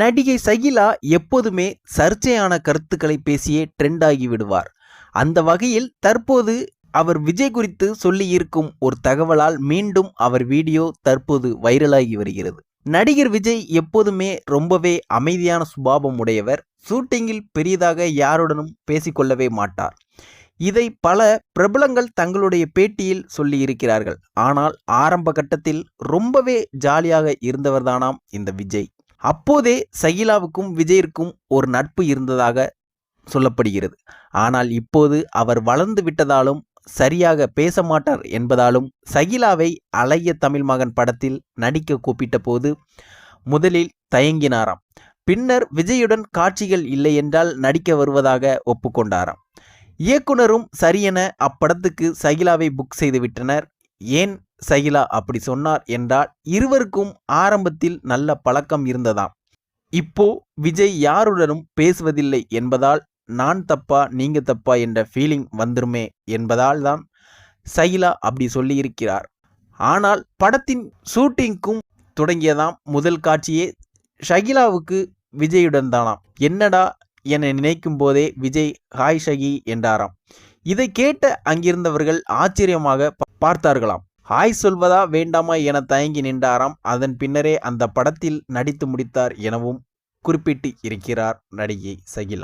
நடிகை சகிலா எப்போதுமே சர்ச்சையான கருத்துக்களை பேசியே ட்ரெண்ட் ஆகி விடுவார். அந்த வகையில் தற்போது அவர் விஜய் குறித்து சொல்லியிருக்கும் ஒரு தகவலால் மீண்டும் அவர் வீடியோ தற்போது வைரலாகி வருகிறது. நடிகர் விஜய் எப்போதுமே ரொம்பவே அமைதியான சுபாவம் உடையவர். ஷூட்டிங்கில் பெரியதாக யாருடனும் பேசிக்கொள்ளவே மாட்டார். இதை பல பிரபலங்கள் தங்களுடைய பேட்டியில் சொல்லியிருக்கிறார்கள். ஆனால் ஆரம்ப கட்டத்தில் ரொம்பவே ஜாலியாக இருந்தவர்தானாம் இந்த விஜய். அப்போதே சகிலாவுக்கும் விஜயிற்கும் ஒரு நட்பு இருந்ததாக சொல்லப்படுகிறது. ஆனால் இப்போது அவர் வளர்ந்து விட்டதாலும் சரியாக பேச மாட்டார் என்பதாலும் சகிலாவை அழகிய தமிழ் மகன் படத்தில் நடிக்க கூப்பிட்ட போது முதலில் தயங்கினாராம். பின்னர் விஜயுடன் காட்சிகள் இல்லை என்றால் நடிக்க வருவதாக ஒப்புக்கொண்டாராம். இயக்குனரும் சரியென அப்படத்துக்கு சகிலாவை புக் செய்து விட்டனர். ஏன் சகிலா அப்படி சொன்னார் என்றால் இருவருக்கும் ஆரம்பத்தில் நல்ல பழக்கம் இருந்ததாம். இப்போ விஜய் யாருடனும் பேசுவதில்லை என்பதால் நான் தப்பா நீங்க தப்பா என்ற ஃபீலிங் வந்துருமே என்பதால் தான் சகிலா அப்படி சொல்லியிருக்கிறார். ஆனால் படத்தின் ஷூட்டிங்க்கும் தொடங்கியதாம் முதல் காட்சியே ஷகிலாவுக்கு விஜயுடன் தானாம். என்னடா என நினைக்கும் போதே விஜய் ஹாய் ஷகி என்றாராம். இதை கேட்ட அங்கிருந்தவர்கள் ஆச்சரியமாக பார்த்தார்களாம். ஹாய் சொல்வதா வேண்டாமா என தயங்கி நின்றாராம். அதன் பின்னரே அந்த படத்தில் நடித்து முடித்தார் எனவும் குறிப்பிட்டு இருக்கிறார் நடிகை சகிலா.